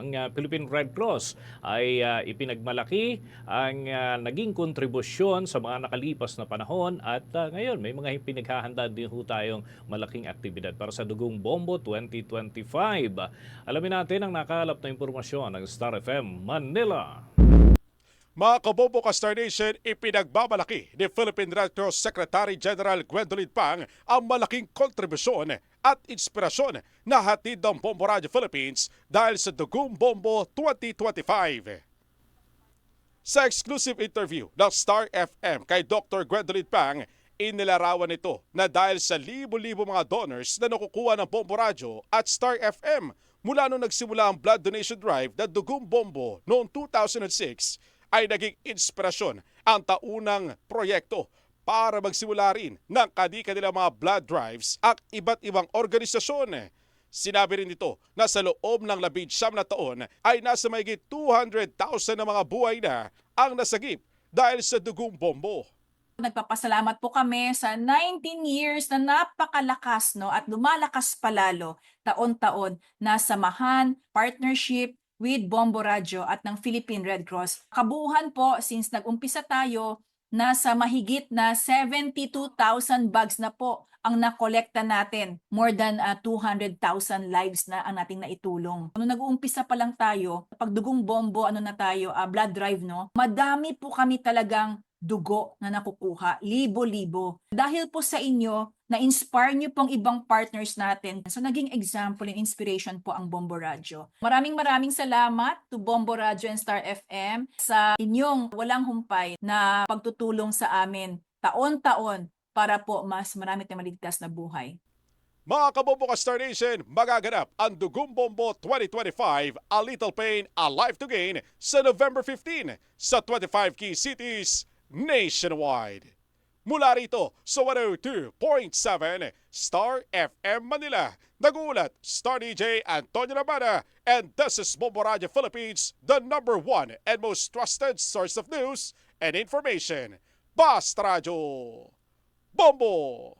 ang ah, Philippine Red Cross ay ah, ipinagmalaki ang ah, naging kontribusyon sa mga nakalipas na panahon at ah, ngayon may mga pinaghahanda din ho tayong malaking aktibidad para sa Dugong Bombo 2025. Alamin natin ang nakalap na impormasyon ng Star FM Manila. Mga kabobo ka Star Nation, ipinagbabalaki ni Philippine Red Cross Secretary General Gwendolyn Pang ang malaking kontribusyon at inspirasyon na hatid ng Bombo Radio Philippines dahil sa Dugong Bombo 2025. Sa exclusive interview ng Star FM kay Dr. Gwendolyn Pang, inilarawan nito na dahil sa libo-libo mga donors na nakukuha ng Bombo Radio at Star FM mula nung nagsimula ang blood donation drive na Dugong Bombo noong 2006 ay naging inspirasyon ang taunang proyekto para magsimula rin ng kadi-kanilang mga blood drives at iba't ibang organisasyon. Sinabi rin nito na sa loob ng labing siyam na taon ay nasa mahigit 200,000 na mga buhay na ang nasagip dahil sa dugong bombo. Nagpapasalamat po kami sa 19 years na napakalakas no at lumalakas palalo taon-taon na samahan, partnership with Bombo Radio at ng Philippine Red Cross. Kabuuhan po since nag-umpisa tayo nasa mahigit na 72,000 bags na po ang nakolekta natin. More than ah, 200,000 lives na ang nating naitulong. Nung nag-uumpisa pa lang tayo, pag dugong bombo, ano na tayo, ah, blood drive, no? Madami po kami talagang dugo na nakukuha, libo-libo. Dahil po sa inyo, na-inspire niyo pong ibang partners natin. So naging example and inspiration po ang Bombo Radio. Maraming maraming salamat to Bombo Radio and Star FM sa inyong walang humpay na pagtutulong sa amin taon-taon para po mas marami tayong maligtas na buhay. Mga kabobo ka Star Nation, magaganap ang Dugong Bombo 2025, A Little Pain, A Life to Gain sa November 15 sa 25 key cities nationwide. Mula rito sa 102.7 Star FM Manila, nagulat Star DJ Antonio Labana and this is Bombo Radio Philippines, the number one and most trusted source of news and information. Basta Radio! Bombo!